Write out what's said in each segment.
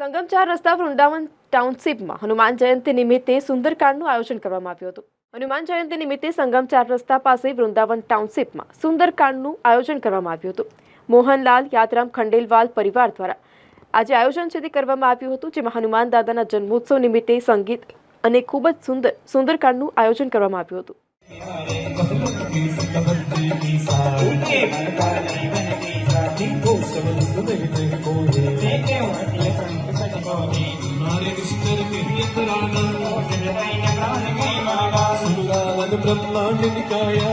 સંગમ ચાર રસ્તા વૃંદાવન ટાઉનશીપમાં હનુમાન જયંતિ નિમિત્તે સુંદરકાંડનું આયોજન કરવામાં આવ્યું હતું. હનુમાન જયંતિ નિમિત્તે સંગમ ચાર રસ્તા પાસે વૃંદાવન ટાઉનશીપમાં સુંદરકાંડનું આયોજન કરવામાં આવ્યું હતું. મોહનલાલ યાદરામ ખંડેલવાલ પરિવાર દ્વારા આજે આયોજન છે તે કરવામાં આવ્યું હતું, જેમાં હનુમાન દાદાના જન્મોત્સવ નિમિત્તે સંગીત અને ખૂબ જ સુંદર, સુંદરકાંડનું આયોજન કરવામાં આવ્યું હતું. ब्रह्मांड निकाया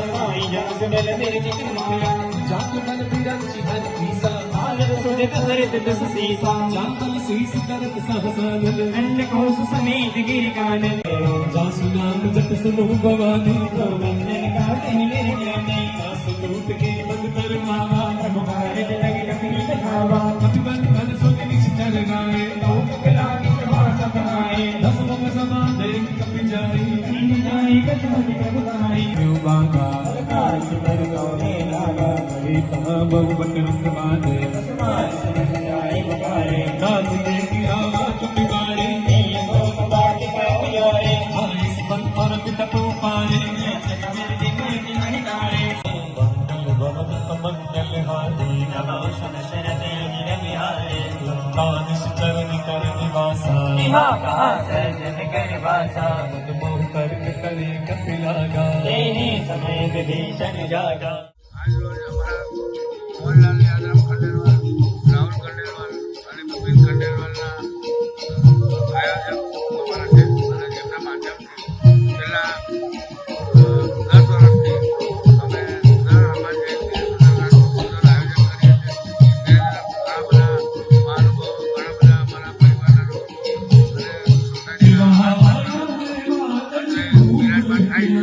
जाग नल मेरे जिगर माया जाग नल मेरा जीवन वीसा आलर सुजग हरित दस सीसा। जातल शीस करत सहसानल अन्य कोस समेत गिर कानल जासु नाम जप सुनु भवानी तो मन का कहने ज्ञानी दास दूत के बंद कर बहुवन हनुमान नाथ के गिरावा तुम बाड़े हरीश बन पर तपो पारे मंगल हारी नमोशन शरदे विहारे तानिश चरण कर निवासा निवा कहा सर्जन कर वासा मोह कर्म करे कपिलागा देही समय विभीषण जागा મોહનલાલ યાદવ ખંડેલવાલ રાહુલ ખંડેલવાલ અને ભૂપેન ખંડેલવાલના આયોજક અમારા છે અને જેમના માધ્યમથી છેલ્લા દસ વર્ષથી અમે દર અમારે સુંદર આયોજન કરીએ છીએ. ઘણા બધા મહાનુભાવો ઘણા બધા અમારા પરિવારના લોકો અને સોસાયટીના વિરાજમાન થાય છે